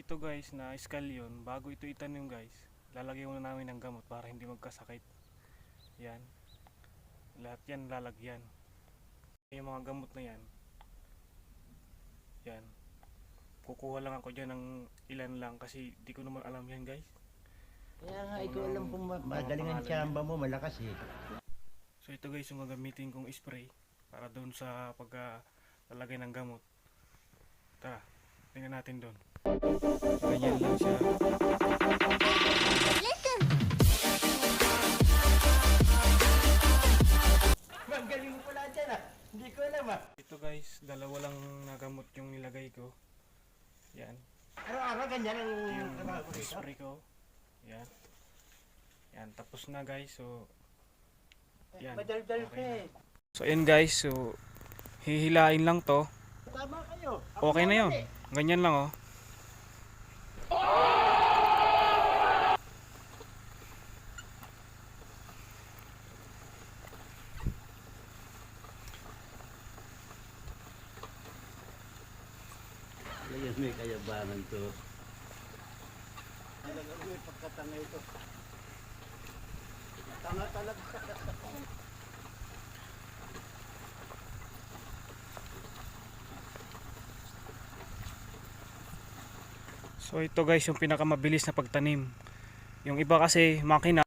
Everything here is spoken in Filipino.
ito guys na scallion, bago ito itanim guys, lalagyan muna namin ng gamot para hindi magkasakit. Yan. Lahat yan lalagyan. Yung mga gamot na yan. Yan. Kukuha lang ako dyan ng ilan lang kasi di ko naman alam yan guys. Kaya nga, ikaw alam kung ma- magaling ang tsamba mo, malakas eh. So ito guys yung gagamitin kong spray para doon sa paglalagay ng gamot. Tara, tingnan natin doon. Ganyan lang siya. Magaling mo pala dyan ah. Hindi ko alam ah. Ito guys, dalawa lang na gamot yung nilagay ko. Yan. Araw-araw ganyan ang Yung spray ko. Yan. Yan, tapos na guys. So, yan. Madaldal ka Okay eh. so yan guys. So, hihilain lang to. Tama kayo. Okay na yun. Ganyan lang oh. Ayan, may kayabangan to. Talaga may pagkatanga ito. Tanga talaga. So ito guys yung pinakamabilis na pagtanim. Yung iba kasi makina